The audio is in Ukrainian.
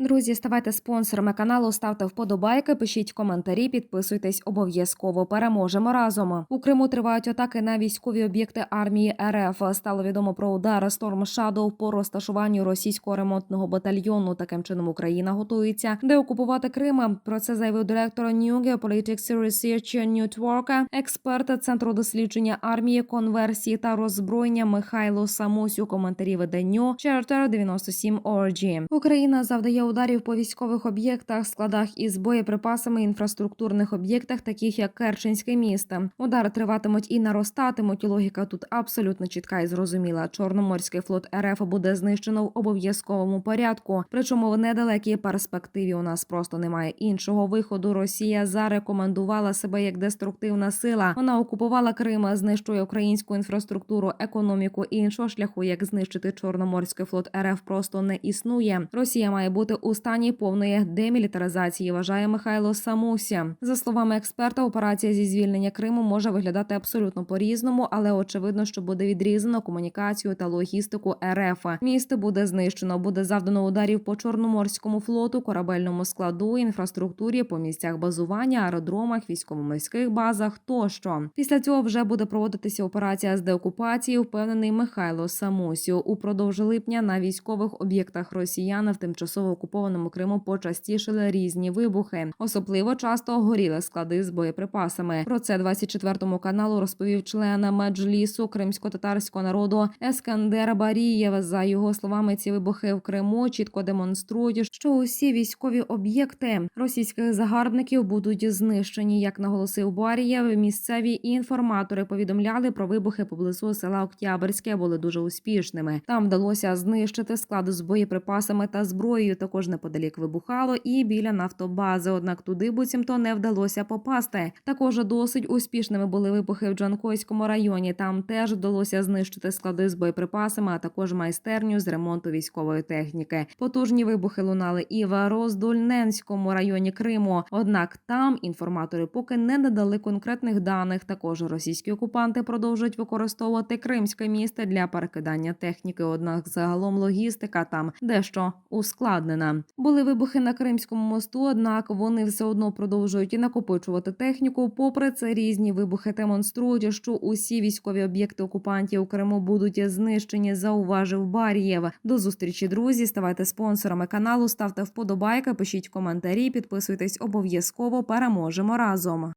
Друзі, ставайте спонсорами каналу, ставте вподобайки, пишіть коментарі, підписуйтесь обов'язково. Переможемо разом. У Криму тривають атаки на військові об'єкти армії РФ. Стало відомо про удар Storm Shadow по розташуванню російського ремонтного батальйону. Таким чином Україна готується деокупувати Крим. Про це заявив директор New Geopolitics Research Network, експерт центру дослідження армії, конверсії та роззброєння Михайло Самусь у коментарі виданню Charter 97 Org. Україна завдає ударів по військових об'єктах, складах із боєприпасами, інфраструктурних об'єктах, таких як Керченське місто. Удари триватимуть і наростатимуть. Логіка тут абсолютно чітка і зрозуміла. Чорноморський флот РФ буде знищено в обов'язковому порядку. Причому в недалекій перспективі у нас просто немає іншого виходу. Росія зарекомендувала себе як деструктивна сила. Вона окупувала Крим, знищує українську інфраструктуру, економіку. і Іншого шляху, як знищити Чорноморський флот РФ, просто не існує. Росія має бути у стані повної демілітаризації. Вважає Михайло Самуся. За словами експерта, операція зі звільнення Криму може виглядати абсолютно по-різному, але очевидно, що буде відрізано комунікацію та логістику РФ. Місто буде знищено, буде завдано ударів по чорноморському флоту, корабельному складу, інфраструктурі, по місцях базування, аеродромах, військово-морських базах тощо. Після цього вже буде проводитися операція з деокупації. Впевнений Михайло Самусю. Упродовж липня на військових об'єктах росіян в тимчасово окупованому Криму почастішили різні вибухи. Особливо часто горіли склади з боєприпасами. Про це 24 каналу розповів член меджлісу кримсько-татарського народу Ескандер Барієв. За його словами, ці вибухи в Криму чітко демонструють, що усі військові об'єкти російських загарбників будуть знищені. Як наголосив Барієв, місцеві інформатори повідомляли про вибухи поблизу села Октябрське були дуже успішними. Там вдалося знищити склади з боєприпасами та зброєю. Також неподалік вибухало і біля нафтобази. Однак туди буцімто не вдалося попасти. Також досить успішними були вибухи в Джанкойському районі. Там теж вдалося знищити склади з боєприпасами, а також майстерню з ремонту військової техніки. Потужні вибухи лунали і в Роздольненському районі Криму. Однак там інформатори поки не надали конкретних даних. Також російські окупанти продовжують використовувати кримське місто для перекидання техніки. Однак загалом логістика там дещо ускладнена. Були вибухи на Кримському мосту, однак вони все одно продовжують і накопичувати техніку. Попри це, різні вибухи демонструють, що усі військові об'єкти окупантів у Криму будуть знищені. Зауважив Барієв. До зустрічі, друзі. Ставайте спонсорами каналу, ставте вподобайки, пишіть коментарі, підписуйтесь обов'язково. Переможемо разом.